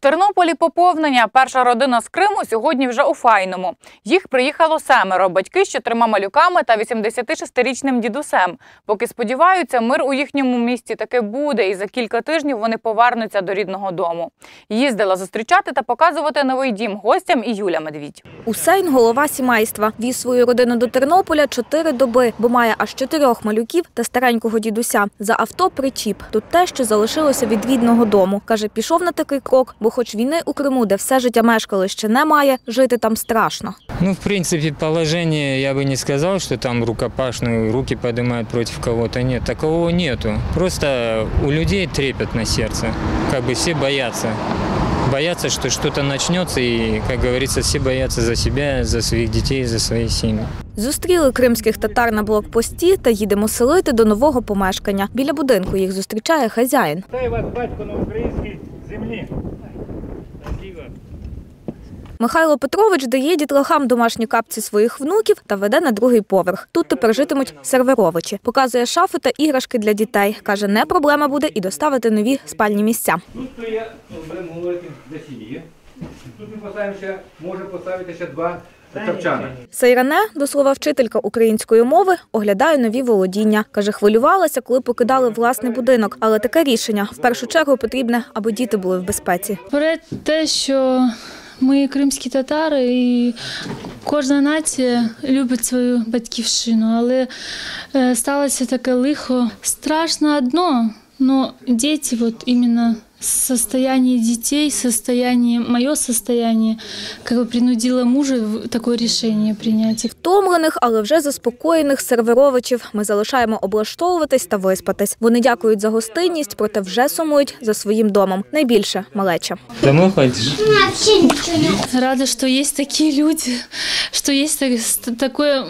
Тернополі поповнення. Перша родина з Криму сьогодні вже у Файному. Їх приїхало семеро. Батьки з чотирма малюками та 86-річним дідусем. Поки сподіваються, мир у їхньому місті таки буде, і за кілька тижнів вони повернуться до рідного дому. Їздила зустрічати та показувати новий дім гостям і Юля Медвідь. Усейн – голова сімейства. Віз свою родину до Тернополя чотири доби, бо має аж чотирьох малюків та старенького дідуся. За авто причіп. Тут те, що залишилося від рідного дому. Каже, пішов на такий крок, бо хоч війни у Криму, де все життя мешкали, ще немає, жити там страшно. Ну, в принципе, положение, я бы не сказал, что там рукопашные руки поднимают против кого-то. Нет, такого нету. Просто у людей трепет на сердце. Как бы все боятся. Боятся, что что-то начнется, и, как говорится, все боятся за себя, за своих детей, за свои семьи. Зустріли кримських татар на блокпості та їдемо селити до нового помешкання. Біля будинку їх зустрічає хазяїн. Вітаю вас, батько, на українській землі. Михайло Петрович дає дітлахам домашні капці своїх внуків та веде на другий поверх. Тут тепер житимуть серверовичі. Показує шафи та іграшки для дітей. Каже, не проблема буде і доставити нові спальні місця. Тут то є, ну, будемо говорити для сім'ї. Тут ми поставимо ще, може поставити ще два тапчани. Сейране, до слова вчителька української мови, оглядає нові володіння. Каже, хвилювалася, коли покидали власний будинок. Але таке рішення в першу чергу потрібне, аби діти були в безпеці. Про те, що ми кримські татари, і кожна нація любить свою батьківщину, але е, сталося таке лихо. Страшно одно, но дети, вот именно состояние детей, состояние, мое состояние, как бы принудило мужа в такое решение принять. Втомлених, але вже заспокоєних серверовичів ми залишаємо облаштовуватись та виспатись. Вони дякують за гостинність, проте вже сумують за своїм домом. Найбільше малеча. Домой ходишь? Рада, что есть такие люди, что есть такое,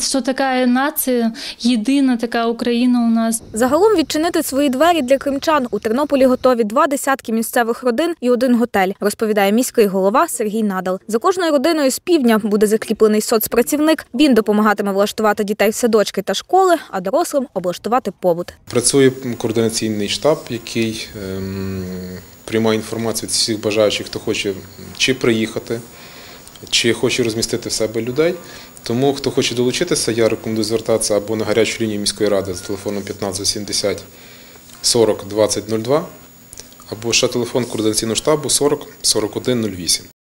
что такая нация, едина такая Украина у нас. Загалом відчинити свої двері для кримчан у Тернополі готові два десятки місцевих родин і один готель, розповідає міський голова Сергій Надал. За кожною родиною з півдня буде закріплений соцпрацівник. Він допомагатиме влаштувати дітей в садочки та школи, а дорослим облаштувати побут. Працює координаційний штаб, який ем, приймає інформацію від всіх бажаючих, хто хоче чи приїхати, чи хоче розмістити в себе людей. Тому, хто хоче долучитися, я рекомендую звертатися або на гарячу лінію міської ради з телефоном 1570 40 20 02, або ще телефон координаційного штабу 40 41 08.